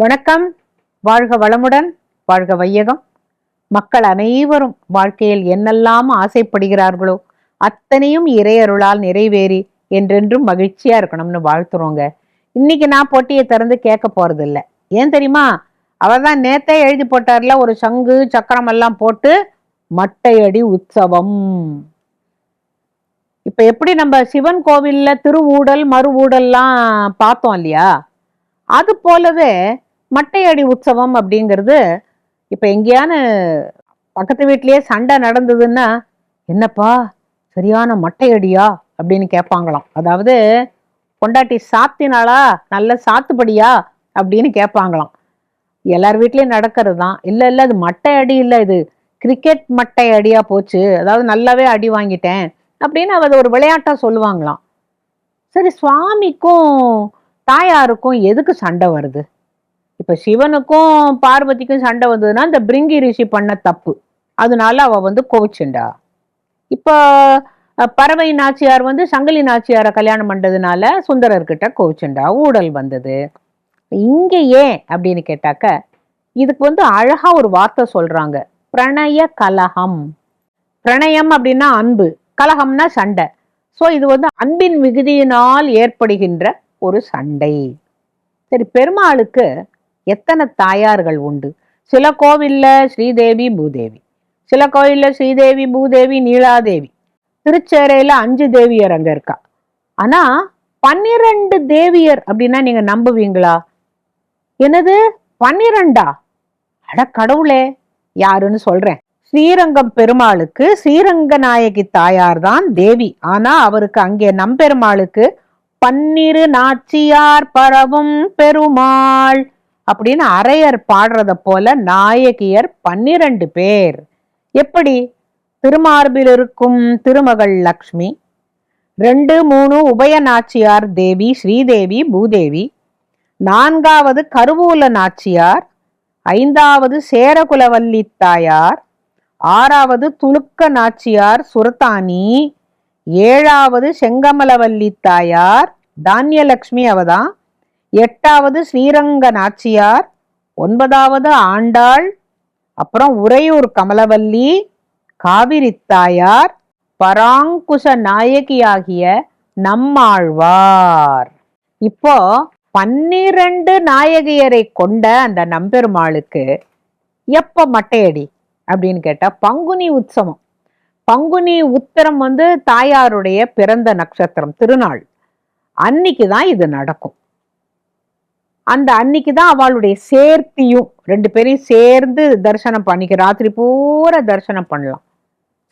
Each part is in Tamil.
வணக்கம். வாழ்க வளமுடன் வாழ்க வையகம். மக்கள் அனைவரும் வாழ்க்கையில் என்னெல்லாம் ஆசைப்படுகிறார்களோ அத்தனையும் இறையருளால் நிறைவேறி என்றென்றும் மகிழ்ச்சியா இருக்கணும்னு வாழ்த்துறோங்க. இன்னைக்கு நான் போட்டியை திறந்து கேட்க போறது இல்லை ஏன் தெரியுமா? அவர் தான் நேத்தே எழுதி போட்டார்ல ஒரு சங்கு சக்கரம் எல்லாம் போட்டு மட்டையடி உற்சவம். இப்ப எப்படி நம்ம சிவன் கோவில்ல திருவூடல் மறுவூடல்லாம் பார்த்தோம் இல்லையா? அது போலவே மட்டையடி உற்சவம் அப்படிங்கிறது இப்போ எங்கேயான பக்கத்து வீட்லேயே சண்டை நடந்ததுன்னா என்னப்பா சரியான மட்டையடியா? அப்படின்னு கேட்பாங்களாம் அதாவது பொண்டாட்டி சாத்தினாளா? நல்ல சாத்துப்படியா? அப்படின்னு கேட்பாங்களாம் எல்லார் வீட்லேயும் நடக்கிறது தான் இல்லை இல்லை அது மட்டை அடி இல்லை இது கிரிக்கெட் மட்டை அடியாக போச்சு. அதாவது நல்லாவே அடி வாங்கிட்டேன் அப்படின்னு அவ அதை ஒரு விளையாட்டாக சொல்லுவாங்களாம். சரி சுவாமிக்கும் தாயாருக்கும் எதுக்கு சண்டை வருது? இப்ப சிவனுக்கும் பார்வதிக்கும் சண்டை வந்ததுன்னா இந்த பிரிங்கி ரிஷி பண்ண தப்பு. அதனால அவ வந்து கோவிச்சுண்டா. இப்போ பறவை நாச்சியார் வந்து சங்கிலி நாச்சியாரை கல்யாணம் பண்ணுறதுனால சுந்தரர்கிட்ட கோவிச்சுண்டா. ஊடல் வந்தது. இங்க ஏன்? அப்படின்னு கேட்டாக்க இதுக்கு வந்து அழகா ஒரு வார்த்தை சொல்றாங்க. பிரணய கலகம். பிரணயம் அப்படின்னா அன்பு. கலகம்னா சண்டை. ஸோ இது வந்து அன்பின் மிகுதியினால் ஏற்படுகின்ற ஒரு சண்டை. சரி பெருமாளுக்கு எத்தனை தாயார்கள் உண்டு? சில கோவிலில் ஸ்ரீதேவி பூதேவி. சில கோவில்ல ஸ்ரீதேவி பூதேவி நீலாதேவி. திருச்சேரையில அஞ்சு தேவியர் அங்க இருக்கா? ஆனா பன்னிரண்டு தேவியர் அப்படின்னா நீங்க நம்புவீங்களா? என்னது? பன்னிரண்டா? அட கடவுளே யாருன்னு சொல்றேன். ஸ்ரீரங்கம் பெருமாளுக்கு ஸ்ரீரங்க நாயகி தாயார் தான் தேவி. ஆனா அவருக்கு அங்கே நம்பெருமாளுக்கு பன்னிரு நாச்சியார் பரவும் பெருமாள். அப்படின்னு அரையர் பாடுறத போல நாயகியர் பன்னிரண்டு பேர். எப்படி? திருமார்பில் இருக்கும் திருமகள் லக்ஷ்மி ரெண்டு மூணு உபய நாச்சியார் தேவி ஸ்ரீதேவி பூதேவி நான்காவது கருவூல நாச்சியார் ஐந்தாவது சேரகுலவல்லி தாயார் ஆறாவது துலுக்க நாச்சியார் சுரத்தானி ஏழாவது செங்கமலவல்லி தாயார் தானியலக்ஷ்மி அவதான் எட்டாவது ஸ்ரீரங்க நாச்சியார் ஒன்பதாவது ஆண்டாள் அப்புறம் உறையூர் கமலவல்லி காவிரி தாயார் பராங்குச நாயகியாகிய நம்மாழ்வார். இப்போ பன்னிரண்டு நாயகியரை கொண்ட அந்த நம்பெருமாளுக்கு எப்போ மட்டையடி அப்படின்னு கேட்டால் பங்குனி உற்சவம். பங்குனி உத்தரம் வந்து தாயாருடைய பிறந்த நட்சத்திரம் திருநாள். அன்னைக்கு தான் இது நடக்கும். அந்த அன்னைக்கு தான் அவளுடைய சேர்த்தியும் ரெண்டு பேரையும் சேர்ந்து தரிசனம் பண்ணிக்க ராத்திரி பூரா தரிசனம் பண்ணலாம்.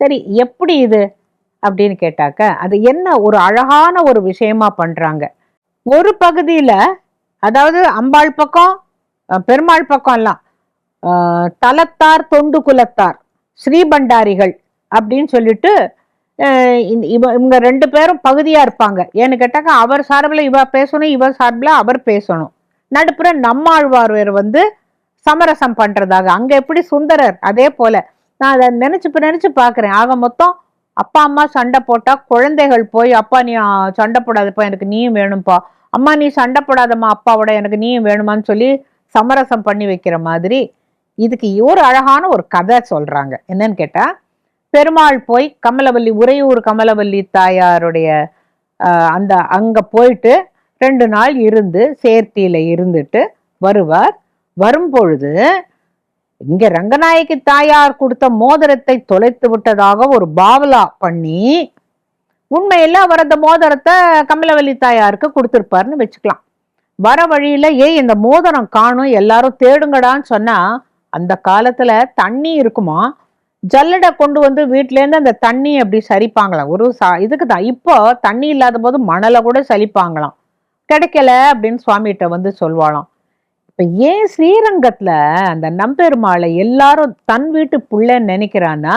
சரி எப்படி இது? அப்படின்னு கேட்டாக்க அது என்ன ஒரு அழகான ஒரு விஷயமா பண்றாங்க. ஒரு பகுதியில அதாவது அம்பாள் பக்கம் பெருமாள் பக்கம் எல்லாம் தலத்தார் தொண்டு குலத்தார் ஸ்ரீபண்டாரிகள் அப்படின்னு சொல்லிட்டு இவ இவங்க ரெண்டு பேரும் பகுதியாக இருப்பாங்க. ஏன்னு கேட்டாக்க அவர் சார்பில் இவ பேசணும் இவர் சார்பில் அவர் பேசணும். நடுப்புற நம்மாழ்வார் வந்து சமரசம் பண்றதாக. அங்க எப்படி சுந்தரர்? அதே போல. நான் அதை நினைச்சு நினைச்சு பாக்குறேன் ஆக மொத்தம் அப்பா அம்மா சண்டை போட்டா குழந்தைகள் போய் அப்பா நீ சண்டை போடாதப்பா எனக்கு நீயும் வேணும்ப்பா. அம்மா நீ சண்டை போடாதம்மா அப்பாவோட எனக்கு நீயும் வேணுமான்னு சொல்லி சமரசம் பண்ணி வைக்கிற மாதிரி இதுக்கு ஒரு அழகான ஒரு கதை சொல்றாங்க. என்னன்னு கேட்டா பெருமாள் போய் கமலவல்லி உறையூர் கமலவல்லி தாயாருடைய அந்த அங்க போயிட்டு ரெண்டு நாள் இருந்து சேர்த்தியில இருந்துட்டு வருவார். வரும்பொழுது இங்க ரங்கநாயகி தாயார் கொடுத்த மோதிரத்தை தொலைத்து விட்டதாக ஒரு பாவலா பண்ணி உண்மையில அவர் அந்த மோதிரத்தை கமலவல்லி தாயாருக்கு கொடுத்துருப்பாருன்னு வச்சுக்கலாம். வர வழியில ஏய் இந்த மோதிரம் காணும் எல்லாரும் தேடுங்கடான்னு சொன்னா அந்த காலத்துல தண்ணி இருக்குமா? ஜல்லடை கொண்டு வந்து வீட்ல இருந்து அந்த தண்ணி அப்படி சரிப்பாங்களாம் ஒரு சா இதுக்கு தான் இப்போ தண்ணி இல்லாத போது மணலை கூட சலிப்பாங்களாம். கிடைக்கல அப்படின்னு சுவாமிகிட்ட வந்து சொல்வாளாம். இப்ப ஏன் ஸ்ரீரங்கத்துல அந்த நம்பெருமாளை எல்லாரும் தன் வீட்டு பிள்ளைன்னு நினைக்கிறான்னா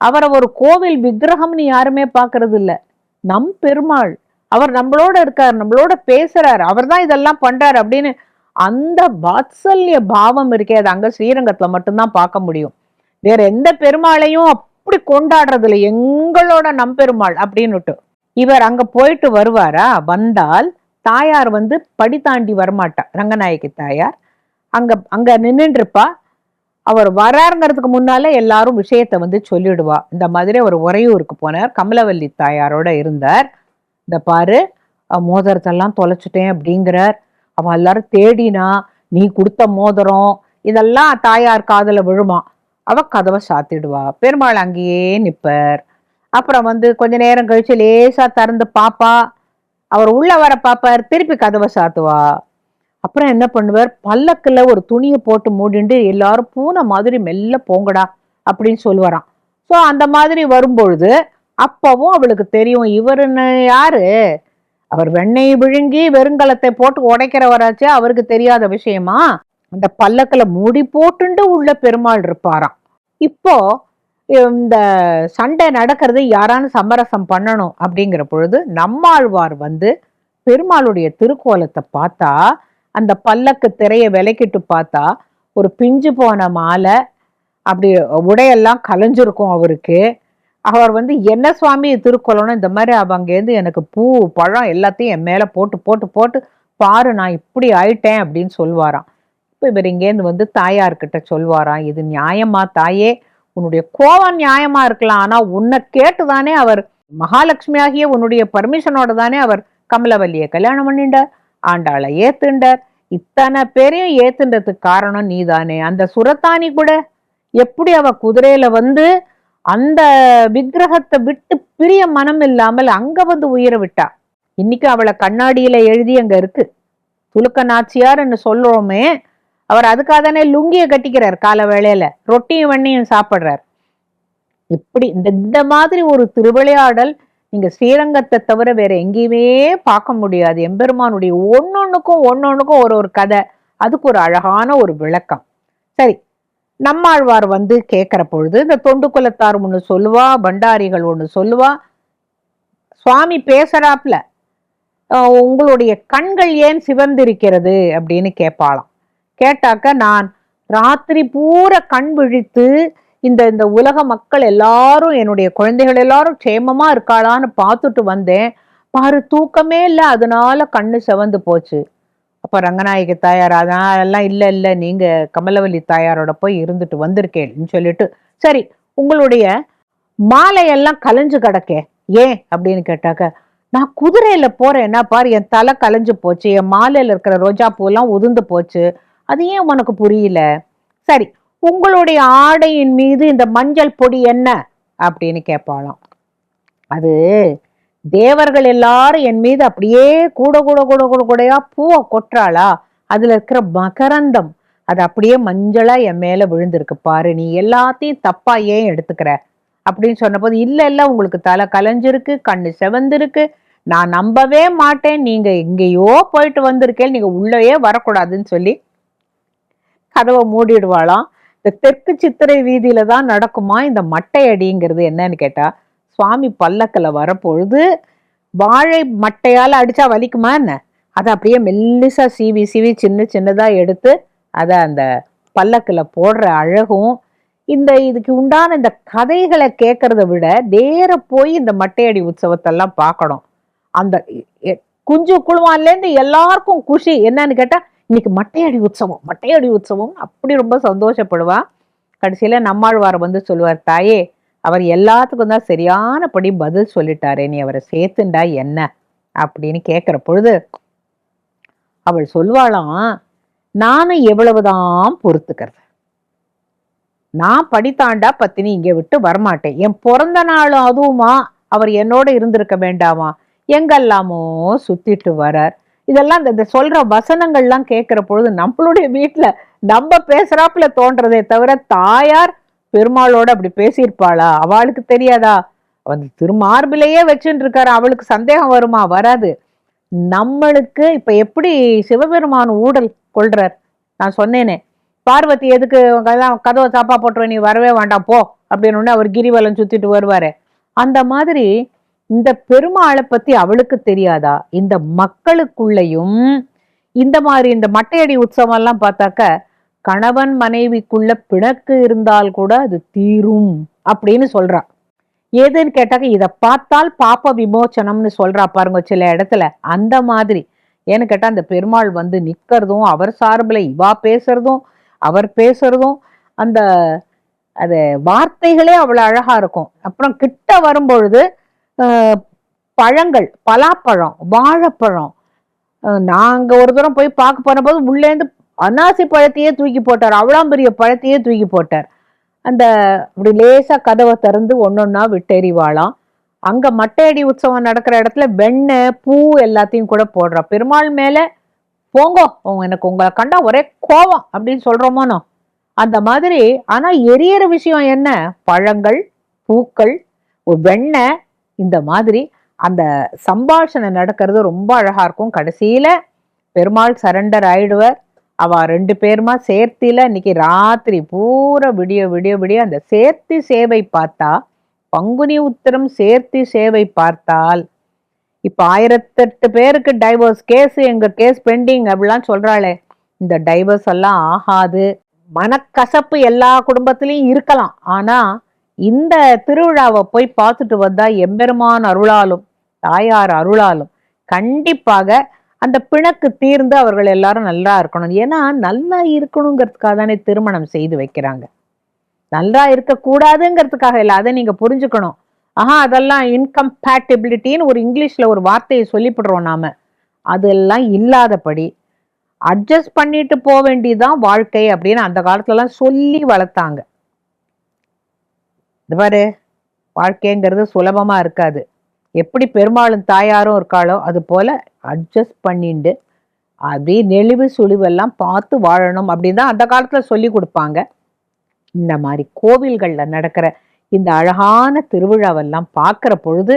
அவரை ஒரு கோவில் விக்கிரகம்னு யாருமே பார்க்கறது இல்லை. நம் பெருமாள். அவர் நம்மளோட இருக்கார் நம்மளோட பேசுறாரு அவர் தான் இதெல்லாம் பண்றாரு அப்படின்னு அந்த வாத்சல்ய பாவம் இருக்கே அது அங்க ஸ்ரீரங்கத்துல மட்டும்தான் பார்க்க முடியும். வேற எந்த பெருமாளையும் அப்படி கொண்டாடுறது இல்லை எங்களோட நம்பெருமாள் அப்படின்னுட்டு. இவர் அங்க போயிட்டு வருவாரா? வந்தால் தாயார் வந்து படி தாண்டி வரமாட்டா. ரங்கநாயகி தாயார். அங்க அங்க நின்றுருப்பா அவர் வராருங்கிறதுக்கு முன்னால எல்லாரும் விஷயத்த வந்து சொல்லிடுவா. இந்த மாதிரி அவர் உறையூருக்கு போனார். கமலவல்லி தாயாரோட இருந்தார். இந்த பாரு மோதிரத்தெல்லாம் தொலைச்சிட்டேன் அப்படிங்கிறார். அவன் எல்லாரும் தேடினா நீ கொடுத்த மோதிரம் இதெல்லாம் தாயார் காதல விழுமா. அவ கதவை சாத்திடுவா. பெருமாள் அங்கேயே நிற்பார் அப்புறம் வந்து கொஞ்ச நேரம் கழிச்சு லேசா திறந்து பாப்பா. அவர் உள்ள வர பார்ப்பார் திருப்பி கதவை சாத்துவா. அப்புறம் என்ன பண்ணுவார்? பல்லக்கில் ஒரு துணியை போட்டு மூடிண்டு எல்லாரும் பூனை மாதிரி மெல்ல போங்கடா அப்படின்னு சொல்லுவாராம். ஸோ அந்த மாதிரி வரும்பொழுது அப்பவும் அவளுக்கு தெரியும் இவருன்னு யாரு? அவர் வெண்ணெய் விழுங்கி வெறுங்கலத்தை போட்டு உடைக்கிறவராச்சே அவருக்கு தெரியாத விஷயமா? அந்த பல்லக்கில் மூடி போட்டுண்டு உள்ள பெருமாள் இருப்பாராம். இப்போ இந்த சண்டை நடக்கிறது யாரானு சமரசம் பண்ணணும் அப்படிங்கிற பொழுது நம்மாழ்வார் வந்து பெருமாளுடைய திருக்கோலத்தை பார்த்தா அந்த பல்லக்கு திரையை விலக்கிட்டு பார்த்தா ஒரு பிஞ்சு போன மாலை அப்படி உடையெல்லாம் கலைஞ்சிருக்கும் அவருக்கு. அவர் வந்து என்ன சுவாமி திருக்கோலம்னு இந்த மாதிரி அவங்கேருந்து எனக்கு பூ பழம் எல்லாத்தையும் என் மேலே போட்டு போட்டு போட்டு பாரு நான் இப்படி ஆயிட்டேன் அப்படின்னு சொல்லுவாராம். இப்போ இவர் இங்கேருந்து வந்து தாயார்கிட்ட சொல்வாராம் இது நியாயமா தாயே? உன்னுடைய கோவம் நியாயமா இருக்கலாம். ஆனா உன்னை கேட்டுதானே அவர் மகாலட்சுமி ஆகிய உன்னுடைய பர்மிஷனோட தானே அவர் கமலவல்லியை கல்யாணம் பண்ணிண்டார் ஆண்டாளை ஏத்துண்டார். இத்தனை பேரையும் ஏத்துன்றதுக்கு காரணம் நீதானே. அந்த சுரத்தானி கூட எப்படி அவ குதிரையில வந்து அந்த விக்கிரகத்தை விட்டு பிரிய மனம் இல்லாமல் அங்க வந்து உயிர விட்டா? இன்னைக்கு அவளை கண்ணாடியில எழுதி அங்க இருக்கு. துலுக்க நாச்சியார்ன்னு சொல்றோமே அவர் அதுக்காக தானே லுங்கியை கட்டிக்கிறார் கால வேளையில. ரொட்டியும் வெண்ணையும் சாப்பிட்றார். இப்படி இந்த இந்த மாதிரி ஒரு திருவிளையாடல் நீங்க ஸ்ரீரங்கத்தை தவிர வேற எங்கேயுமே பார்க்க முடியாது. எம்பெருமானுடைய ஒன்னொன்னுக்கும் ஒன்னொன்னுக்கும் ஒரு ஒரு கதை. அதுக்கு ஒரு அழகான ஒரு விளக்கம். சரி நம்மாழ்வார் வந்து கேட்குற பொழுது இந்த தொண்டு குலத்தார் ஒன்று சொல்லுவா பண்டாரிகள் ஒன்று சொல்லுவா. சுவாமி பேசுறாப்ல உங்களுடைய கண்கள் ஏன் சிவந்திருக்கிறது? அப்படின்னு கேட்பாளாம் கேட்டாக்க நான் ராத்திரி பூரா கண் விழித்து இந்த இந்த உலக மக்கள் எல்லாரும் என்னுடைய குழந்தைகள் எல்லாரும் க்ஷேமமா இருக்காளான்னு பார்த்துட்டு வந்தேன். பாரு தூக்கமே இல்லை. அதனால கண்ணு செவந்து போச்சு. அப்போ ரங்கநாயகி தாயார் அதெல்லாம் இல்லை இல்ல. நீங்க கமலவல்லி தாயாரோட போய் இருந்துட்டு வந்திருக்கேன்னு சொல்லிட்டு சரி உங்களுடைய மாலையெல்லாம் கலைஞ்சு கிடக்கே. ஏன்? அப்படின்னு கேட்டாக்க நான் குதிரையில போறேன் என்ன பாரு என் தலை கலைஞ்சு போச்சு. என் மாலையில இருக்கிற ரோஜா பூலாம் உதிர்ந்து போச்சு. அது ஏன் உனக்கு புரியல? சரி உங்களுடைய ஆடையின் மீது இந்த மஞ்சள் பொடி என்ன? அப்படின்னு கேட்பாளாம் அது தேவர்கள் எல்லாரும் என் மீது அப்படியே கூட கூட கூட கூட கூடையா பூவை கொட்டுறாளா? அதுல இருக்கிற மகரந்தம் அது அப்படியே மஞ்சளா என் மேல விழுந்திருக்கு பாரு. நீ எல்லாத்தையும் தப்பா ஏன் எடுத்துக்கிற? அப்படின்னு சொன்னபோது இல்ல இல்ல உங்களுக்கு தலை கலைஞ்சிருக்கு கண்ணு செவந்திருக்கு. நான் நம்பவே மாட்டேன். நீங்க எங்கேயோ போயிட்டு வந்திருக்கேன். நீங்க உள்ளேயே வரக்கூடாதுன்னு சொல்லி கதவை மூடிடுவாளாம். இந்த தெற்கு சித்திரை வீதியில தான் நடக்குமா இந்த மட்டை அடிங்கிறது என்னன்னு கேட்டா சுவாமி பல்லக்கில் வரப்பொழுது வாழை மட்டையால அடிச்சா வலிக்குமா என்ன? அதை அப்படியே மெல்லிசா சீவி சீவி சின்ன சின்னதா எடுத்து அதை அந்த பல்லக்கில் போடுற அழகும் இந்த இதுக்கு உண்டான இந்த கதைகளை கேட்கறத விட நேர போய் இந்த மட்டையடி உற்சவத்தெல்லாம் பார்க்கணும். அந்த குஞ்சு குழுவான்லேருந்து எல்லாருக்கும் குஷி என்னன்னு கேட்டா இன்னைக்கு மட்டையடி உற்சவம் மட்டையடி உற்சவம் அப்படி ரொம்ப சந்தோஷப்படுவா. கடைசியில நம்மாழ்வார் வந்து சொல்லுவார் தாயே அவர் எல்லாத்துக்கும் தான் சரியானபடி பதில் சொல்லிட்டாரே நீ அவரை சேர்த்துண்டா என்ன? அப்படின்னு கேட்குற பொழுது அவள் சொல்வாளாம் நானும் எவ்வளவுதான் பொறுத்துக்கிறது. நான் படித்தாண்டா பத்தினி இங்க விட்டு வரமாட்டேன். என் பிறந்த நாளும் அதுவுமா அவர் என்னோட இருந்திருக்க வேண்டாமா? எங்கெல்லாமோ சுத்திட்டு வரார். இதெல்லாம் இந்த- சொல்ற வசனங்கள்லாம் கேட்கிற பொழுது நம்மளுடைய வீட்டுல நம்ம பேசுறாப்புல தோன்றதே தவிர தாயார் பெருமாளோட அப்படி பேசியிருப்பாளா? அவளுக்கு தெரியாதா? வந்து திருமார்பிலேயே வச்சுட்டு இருக்காரு அவளுக்கு சந்தேகம் வருமா? வராது. நம்மளுக்கு இப்ப எப்படி சிவபெருமான் ஊடல் கொள்றார்? நான் சொன்னேனே. பார்வதி எதுக்கு கதவை- கதவை சாப்பா போட்டுருவ நீ வரவே வேண்டாம் போ அப்படின்னு அவர் கிரிவலம் சுத்திட்டு வருவாரு. அந்த மாதிரி இந்த பெருமாளை பத்தி அவளுக்கு தெரியாதா? இந்த மக்களுக்குள்ளயும் இந்த மாதிரி இந்த மட்டையடி உற்சவம் எல்லாம் பார்த்தாக்க கணவன் மனைவிக்குள்ள பிணக்கு இருந்தால் கூட அது தீரும் அப்படின்னு சொல்றா. ஏதுன்னு கேட்டாக்க இதை பார்த்தால் பாப்ப விமோச்சனம்னு சொல்றா பாருங்க சில இடத்துல. அந்த மாதிரி. ஏன்னு கேட்டா அந்த பெருமாள் வந்து நிக்கிறதும் அவர் சார்பில் இவா பேசுறதும் அவர் பேசுறதும் அந்த அது வார்த்தைகளே அவ்வளோ அழகா இருக்கும். அப்புறம் கிட்ட வரும்பொழுது பழங்கள் பலாப்பழம் வாழைப்பழம். நாங்கள் ஒரு தூரம் போய் பார்க்க போனபோது உள்ளேந்து அன்னாசி பழத்தையே தூக்கி போட்டார் அவ்வளோ பெரிய பழத்தையே தூக்கி போட்டார். அந்த அப்படி லேசாக கதவை திறந்து ஒன்னொன்னா விட்டெறிவாளாம். அங்கே மட்டையடி உற்சவம் நடக்கிற இடத்துல வெண்ணெய் பூ எல்லாத்தையும் கூட போடுறா. பெருமாள் மேலே போங்கோ எனக்கு உங்களை கண்டா ஒரே கோவம் அப்படின்னு சொல்கிறோமோனோ அந்த மாதிரி ஆனால் எரியற விஷயம் என்ன? பழங்கள் பூக்கள் ஒரு வெண்ணெய் இந்த மாதிரி அந்த சம்பாஷணை நடக்கிறது ரொம்ப அழகா இருக்கும். கடைசியில பெருமாள் சரண்டர் ஆயிடுவர். அவ ரெண்டு பேருமா சேர்த்தில இன்னைக்கு ராத்திரி பூரா விடிய விடிய விடிய அந்த சேர்த்தி சேவை பார்த்தா பங்குனி உத்திரம் சேர்த்தி சேவை பார்த்தால் இப்போ ஆயிரத்தெட்டு பேருக்கு டைவர்ஸ் கேஸ் எங்க கேஸ் பெண்டிங் அப்படிலாம் சொல்றாளே. இந்த டைவர்ஸ் எல்லாம் ஆகாது. மனக்கசப்பு எல்லா குடும்பத்திலயும் இருக்கலாம். ஆனால் இந்த திருவிழாவை போய் பார்த்துட்டு வந்தா எம்பெருமான் அருளாலும் தாயார் அருளாலும் கண்டிப்பாக அந்த பிணக்கு தீர்ந்து அவர்கள் எல்லாரும் நல்லா இருக்கணும். ஏன்னா நல்லா இருக்கணுங்கிறதுக்காக தானே திருமணம் செய்து வைக்கிறாங்க. நல்லா இருக்கக்கூடாதுங்கிறதுக்காக இல்லை அதை நீங்க புரிஞ்சுக்கணும். ஆஹா அதெல்லாம் இன்கம்பேட்டபிலிட்டின்னு ஒரு இங்கிலீஷ்ல ஒரு வார்த்தையை சொல்லிவிடுறோம் நாம. அதெல்லாம் இல்லாதபடி அட்ஜஸ்ட் பண்ணிட்டு போக வேண்டியதுதான் வாழ்க்கை அப்படின்னு அந்த காலத்துலலாம் சொல்லி வளர்த்தாங்க. இது பாரு வாழ்க்கைங்கிறது சுலபமா இருக்காது. எப்படி பெருமாளும் தாயாரும் இருக்காளோ அது போல அட்ஜஸ்ட் பண்ணிண்டு அப்படியே நெளிவு சுழிவெல்லாம் பார்த்து வாழணும் அப்படின்னு தான் அந்த காலத்துல சொல்லி கொடுப்பாங்க. இந்த மாதிரி கோவில்கள்ல நடக்கிற இந்த அழகான திருவிழாவெல்லாம் பார்க்கிற பொழுது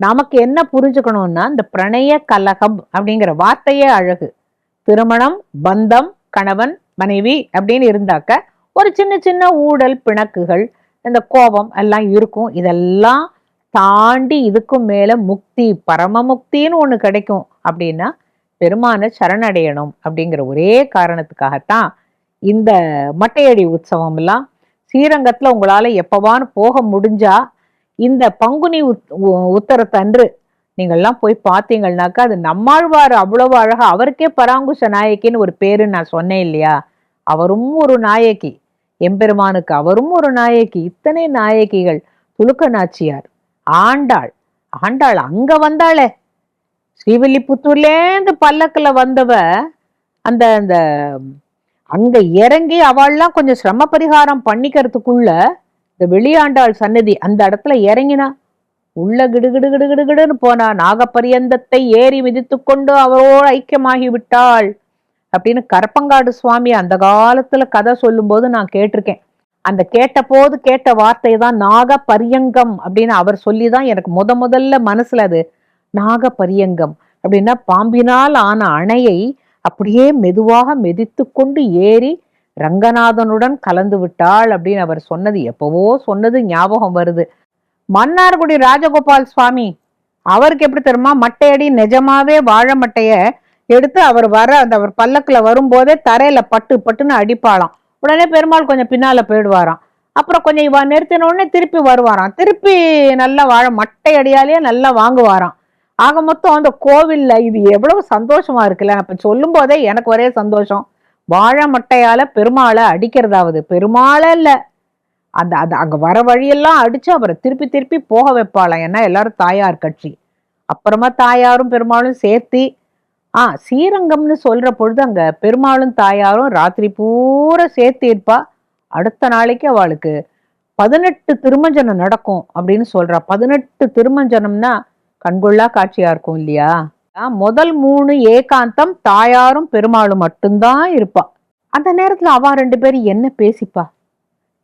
நமக்கு என்ன புரிஞ்சுக்கணும்னா இந்த பிரணய கலகம் அப்படிங்கிற வார்த்தையே அழகு. திருமணம் பந்தம் கணவன் மனைவி அப்படின்னு இருந்தாக்க ஒரு சின்ன சின்ன ஊடல் பிணக்குகள் இந்த கோபம் எல்லாம் இருக்கும். இதெல்லாம் தாண்டி இதுக்கும் மேல முக்தி பரம முக்தின்னு ஒண்ணு கிடைக்கும் அப்படின்னா பெருமான சரணடையணும் அப்படிங்கிற ஒரே காரணத்துக்காகத்தான் இந்த மட்டையடி உற்சவம் எல்லாம் ஸ்ரீரங்கத்துல உங்களால எப்பவான்னு போக முடிஞ்சா இந்த பங்குனி உத்- உ- உத்தரத்தன்று நீங்கள்லாம் போய் பார்த்தீங்கன்னாக்கா அது நம்மாழ்வார் அவ்வளவு அழகா அவருக்கே பராங்குஷ நாயக்கின்னு ஒரு பேரு நான் சொன்னேன் இல்லையா? அவரும் ஒரு நாயகி. எம்பெருமானுக்கு அவரும் ஒரு நாயகி. இத்தனை நாயகிகள். துலுக்க நாச்சியார் ஆண்டாள். ஆண்டாள் அங்க வந்தாளே. ஸ்ரீவில்லிபுத்தூர்லேருந்து பல்லக்கில் வந்தவ அந்த அந்த அங்க இறங்கி அவள்லாம் கொஞ்சம் சிரம பரிகாரம் பண்ணிக்கிறதுக்குள்ள இந்த வெளியாண்டாள் சன்னதி அந்த இடத்துல இறங்கினா உள்ள கிடுகிடு கிடுகிடுகிடுன்னு போனா நாகப்பரியந்தத்தை ஏறி மிதித்து கொண்டு அவரோடு ஐக்கியமாகி விட்டாள் அப்படின்னு கரப்பங்காடு சுவாமி அந்த காலத்துல கதை சொல்லும்போது நான் கேட்டிருக்கேன். அந்த கேட்ட போது கேட்ட வார்த்தை தான் நாக பரியங்கம் அப்படின்னு அவர் சொல்லி தான் எனக்கு முத முதல்ல மனசுல அது. நாக பரியங்கம் அப்படின்னா பாம்பினால் ஆன அணையை அப்படியே மெதுவாக மெதித்து கொண்டு ஏறி ரங்கநாதனுடன் கலந்து விட்டாள் அப்படின்னு அவர் சொன்னது. எப்பவோ சொன்னது ஞாபகம் வருது. மன்னார்குடி ராஜகோபால் சுவாமி அவருக்கு எப்படி தெரியுமா? மட்டையடி நிஜமாவே வாழை மட்டைய எடுத்து அவர் வர அந்த அவர் பல்லக்கில் வரும்போதே தரையில் பட்டு பட்டுன்னு அடிப்பாளாம். உடனே பெருமாள் கொஞ்சம் பின்னால் போயிடுவாராம். அப்புறம் கொஞ்சம் இவா நிறுத்தின உடனே திருப்பி வருவாராம். திருப்பி நல்லா வாழ மட்டை அடியாலேயே நல்லா வாங்குவாராம். ஆக மொத்தம் அந்த கோவில்ல இது எவ்வளவு சந்தோஷமா இருக்குல்ல. அப்போ சொல்லும் போதே எனக்கு ஒரே சந்தோஷம். வாழை மட்டையால் பெருமாளை அடிக்கிறதாவது. பெருமாளை இல்லை. அந்த அது அங்கே வர வழியெல்லாம் அடித்து அவரை திருப்பி திருப்பி போக வைப்பாளாம். ஏன்னா எல்லாரும் தாயார் கட்சி. அப்புறமா தாயாரும் பெருமாளும் சேர்த்து ஆ ஸ்ரீரங்கம்னு சொல்ற பொழுது அங்கே பெருமாளும் தாயாரும் ராத்திரி பூரா சேர்த்து இருப்பா. அடுத்த நாளைக்கு அவளுக்கு பதினெட்டு திருமஞ்சனம் நடக்கும் அப்படின்னு சொல்றா. பதினெட்டு திருமஞ்சனம்னா கண்கொள்ளா காட்சியாக இருக்கும் இல்லையா? ஆ, முதல் மூணு ஏகாந்தம் தாயாரும் பெருமாளும் மட்டும்தான் இருப்பா. அந்த நேரத்தில் அவ ரெண்டு பேரும் என்ன பேசிப்பா?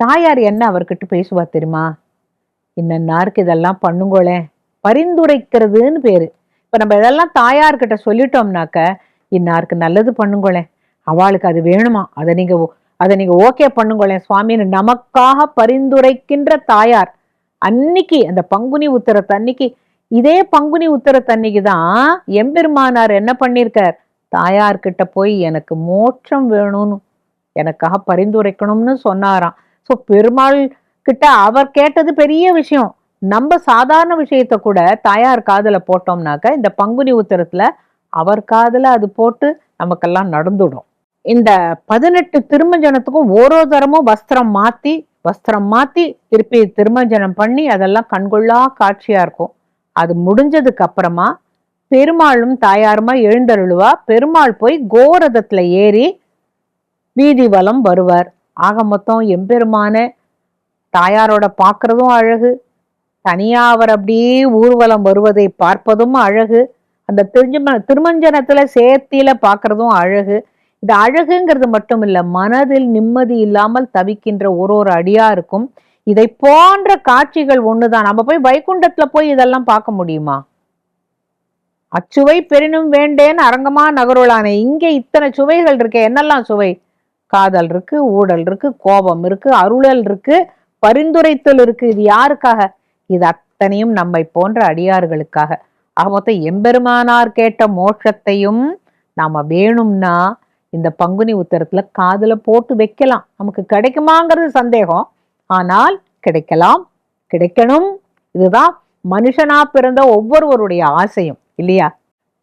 தாயார் என்ன அவர்கிட்ட பேசுவா தெரியுமா? இன்னன்னாருக்கு இதெல்லாம் பண்ணுங்களேன். பரிந்துரைக்கிறதுன்னு பேரு. இப்போ நம்ம இதெல்லாம் தாயார்கிட்ட சொல்லிட்டோம்னாக்க இன்னாருக்கு நல்லது பண்ணுங்களேன் அவளுக்கு அது வேணுமா? அதை நீங்க அதை நீங்க ஓகே பண்ணுங்களேன் சுவாமின்னு நமக்காக பரிந்துரைக்கின்ற தாயார். அன்னைக்கு அந்த பங்குனி உத்தர அன்னைக்கு இதே பங்குனி உத்தரத்தன்னைக்கு தான் எம்பெருமானார் என்ன பண்ணியிருக்கார் தாயார்கிட்ட போய் எனக்கு மோட்சம் வேணும்னு எனக்காக பரிந்துரைக்கணும்னு சொன்னாராம். ஸோ பெருமாள் கிட்ட அவர் கேட்டது பெரிய விஷயம். நம்ம சாதாரண விஷயத்த கூட தாயார் காதுல போட்டோம்னாக்க இந்த பங்குனி உத்தரத்துல அவர் காதுல அது போட்டு நமக்கெல்லாம் நடந்துடும். இந்த பதினெட்டு திருமஞ்சனத்துக்கும் ஓரோ தரமும் வஸ்திரம் மாத்தி வஸ்திரம் மாத்தி திருப்பி திருமஞ்சனம் பண்ணி அதெல்லாம் கண்கொள்ளா காட்சியா இருக்கும். அது முடிஞ்சதுக்கு அப்புறமா பெருமாளும் தாயாருமா எழுந்தருளுவா பெருமாள் போய் கோரதத்துல ஏறி வீதி வலம் வருவார். ஆக மொத்தம் எம்பெருமான தாயாரோட பார்க்கறதும் அழகு தனியா அவர் அப்படியே ஊர்வலம் வருவதை பார்ப்பதும் அழகு. அந்த திருஞ்சம திருமஞ்சனத்துல சேர்த்தியில பார்க்கறதும் அழகு. இது அழகுங்கிறது மட்டும் இல்ல மனதில் நிம்மதி இல்லாமல் தவிக்கின்ற ஒரு ஒரு அடியாருக்கும் இதை போன்ற காட்சிகள் ஒண்ணுதான். நம்ம போய் வைகுண்டத்துல போய் இதெல்லாம் பார்க்க முடியுமா? அச்சுவை பெரினும் வேண்டேன்னு அரங்கமா நகருளானே. இங்கே இத்தனை சுவைகள் இருக்கு என்னெல்லாம் சுவை? காதல் இருக்கு ஊடல் இருக்கு கோபம் இருக்கு அருளல் இருக்கு பரிந்துரைத்தல் இருக்கு. இது யாருக்காக? இது அத்தனையும் நம்மை போன்ற அடியார்களுக்காக. ஆக மொத்தம் எம்பெருமானார் கேட்ட மோட்சத்தையும் நாம வேணும்னா இந்த பங்குனி உத்தரத்துல காதுல போட்டு வைக்கலாம். நமக்கு கிடைக்குமாங்கிறது சந்தேகம். ஆனால் கிடைக்கலாம் கிடைக்கணும். இதுதான் மனுஷனா பிறந்த ஒவ்வொருவருடைய ஆசையும் இல்லையா?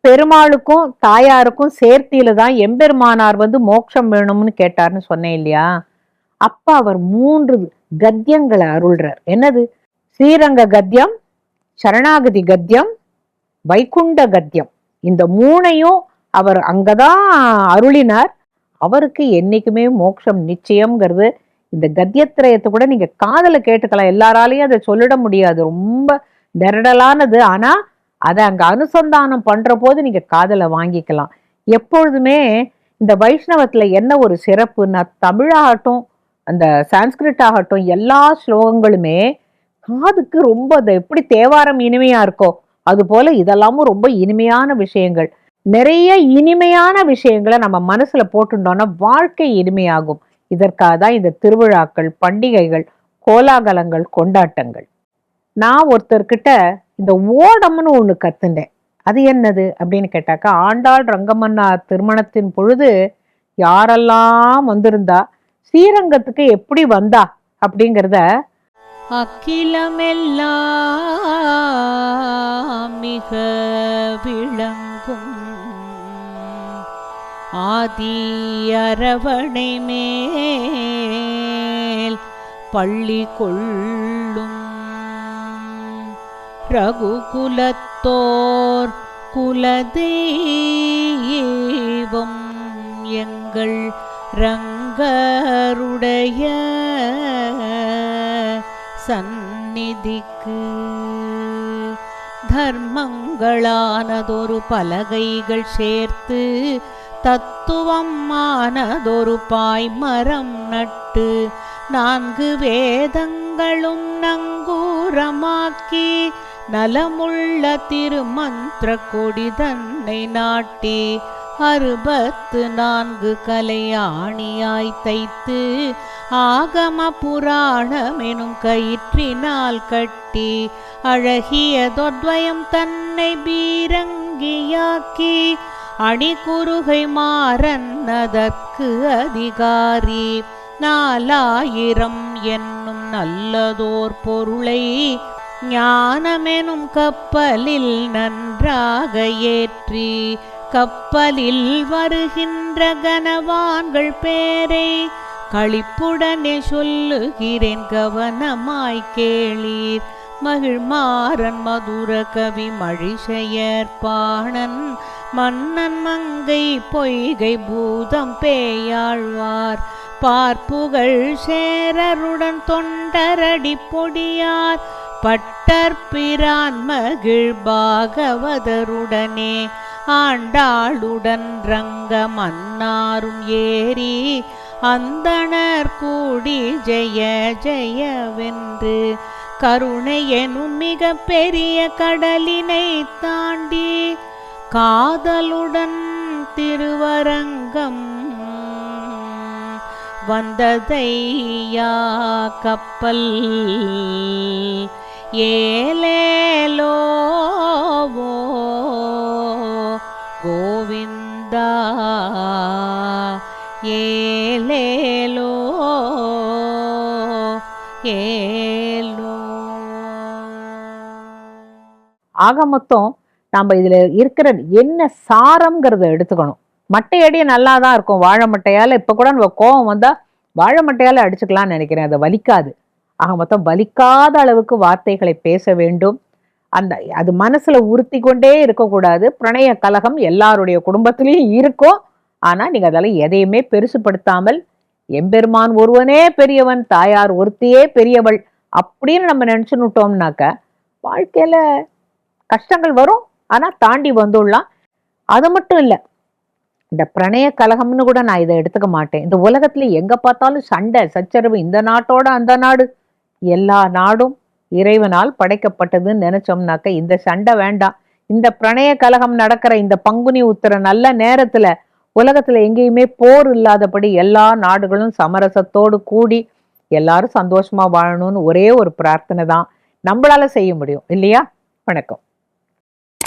பெருமாளுக்கும் தாயாருக்கும் சேர்த்தியில தான் எம்பெருமானார் வந்து மோட்சம் வேணும்னு கேட்டார்னு சொன்னேன் இல்லையா? அப்ப அவர் மூன்று கத்தியங்களை அருள்றார். என்னது? ஸ்ரீரங்க கத்தியம் சரணாகதி கத்தியம் வைகுண்ட கத்தியம். இந்த மூணையும் அவர் அங்கதான் அருளினார். அவருக்கு என்னைக்குமே மோட்சம் நிச்சயம்ங்கிறது இந்த கத்தியத்திரயத்தை கூட நீங்க காதல கேட்டுக்கலாம். எல்லாராலையும் அதை சொல்லிட முடியாது. ரொம்ப நெருடலானது. ஆனா அதை அங்க அனுசந்தானம் பண்ற போது நீங்க காதல வாங்கிக்கலாம். எப்பொழுதுமே இந்த வைஷ்ணவத்துல என்ன ஒரு சிறப்புன்னா தமிழாகட்டும் அந்த சான்ஸ்கிரிட் ஆகட்டும் எல்லா ஸ்லோகங்களுமே காதுக்கு ரொம்ப அது எப்படி தேவாரம் இனிமையா இருக்கோ அது போல இதெல்லாமும் ரொம்ப இனிமையான விஷயங்கள். நிறைய இனிமையான விஷயங்களை நம்ம மனசுல போட்டுட்டோம்னா வாழ்க்கை இனிமையாகும். இதற்காக தான் இந்த திருவிழாக்கள் பண்டிகைகள் கோலாகலங்கள் கொண்டாட்டங்கள். நான் ஒருத்தர்கிட்ட இந்த ஓடம்னு ஒண்ணு கத்துண்டேன் அது என்னது? அப்படின்னு கேட்டாக்கா ஆண்டாள் ரங்கமன்னா திருமணத்தின் பொழுது யாரெல்லாம் வந்திருந்தா ஸ்ரீரங்கத்துக்கு எப்படி வந்தா அப்படிங்கிறத அகிலமெல்லாம் மிக விளங்கும். ஆதி அரவணை மேல் பள்ளி கொள்ளும். ரகுகுலத்தோர் குலதெய்வம் எங்கள் ரங்கருடைய சந்நிதிக்கு. தர்மங்களானதொரு பலகைகள் சேர்த்து தத்துவம் ஆனதொரு பாய்மரம் நட்டு நான்கு வேதங்களும் நங்கூரமாக்கி நலமுள்ள திருமந்திர கொடி தன்னை நாட்டி அறுபத்து நான்கு கலையாணியாய் தைத்து ஆகம புராணமெனும் கயிற்றினால் கட்டி அழகிய தொத்வயம் தன்னை பீரங்கியாக்கி அணிகுருகை மாறன் அதற்கு அதிகாரி. நாலாயிரம் என்னும் நல்லதோர் பொருளை ஞானமெனும் கப்பலில் நன்றாக ஏற்றி கப்பலில் வருகின்ற கனவான்கள் பேரை களிப்புடனே சொல்லுகிறேன் கவனமாய் கேளீர். மகிழ்மாறன் மதுர கவி மழிசையர் பாணன் மன்னன் மங்கை பொய்கை பூதம் பேயாழ்வார். பார்ப்புகள் சேரருடன் தொண்டரடி பொடியார். பட்டற்பிரான் மகிழ் பாகவதருடனே ஆண்டாளுடன் ரங்க மன்னாரும் ஏறி. அந்தணர் கூடி ஜெய ஜெயவென்று கருணையனும் மிக பெரிய கடலினை தாண்டி காதலுடன் திருவரங்கம் வந்ததையா கப்பல் ஏலேலோவோ கோவிந்தா ஏ ஆக மொத்தம் நம்ம இதுல இருக்கிற என்ன சாரம்ங்கிறத எடுத்துக்கணும். மட்டையடி நல்லா தான் இருக்கும். வாழை மட்டையால் இப்ப கூட நம்ம கோவம் வந்தால் வாழை மட்டையால அடிச்சுக்கலாம்னு நினைக்கிறேன். அதை வலிக்காது. ஆக மொத்தம் வலிக்காத அளவுக்கு வார்த்தைகளை பேச வேண்டும். அந்த அது மனசுல உறுத்தி கொண்டே இருக்கக்கூடாது. பிரணய கலகம் எல்லாருடைய குடும்பத்திலையும் இருக்கும். ஆனா நீங்க அதெல்லாம் எதையுமே பெருசுப்படுத்தாமல் எம்பெருமான் ஒருவனே பெரியவன் தாயார் ஒருத்தியே பெரியவள் அப்படின்னு நம்ம நினச்சுன்னுட்டோம்னாக்க வாழ்க்கையில கஷ்டங்கள் வரும் ஆனா தாண்டி வந்துடலாம். அது மட்டும் இல்லை இந்த பிரணய கலகம்னு கூட நான் இதை எடுத்துக்க மாட்டேன். இந்த உலகத்துல எங்க பார்த்தாலும் சண்டை சச்சரவு இந்த நாட்டோட அந்த நாடு. எல்லா நாடும் இறைவனால் படைக்கப்பட்டதுன்னு நினைச்சோம்னாக்க இந்த சண்டை வேண்டாம். இந்த பிரணய கலகம் நடக்கிற இந்த பங்குனி உத்திர நல்ல நேரத்துல உலகத்துல எங்கேயுமே போர் இல்லாதபடி எல்லா நாடுகளும் சமரசத்தோடு கூடி எல்லாரும் சந்தோஷமா வாழணும்னு ஒரே ஒரு பிரார்த்தனை தான். நம்மளால செய்ய முடியும். இல்லையா? வணக்கம்.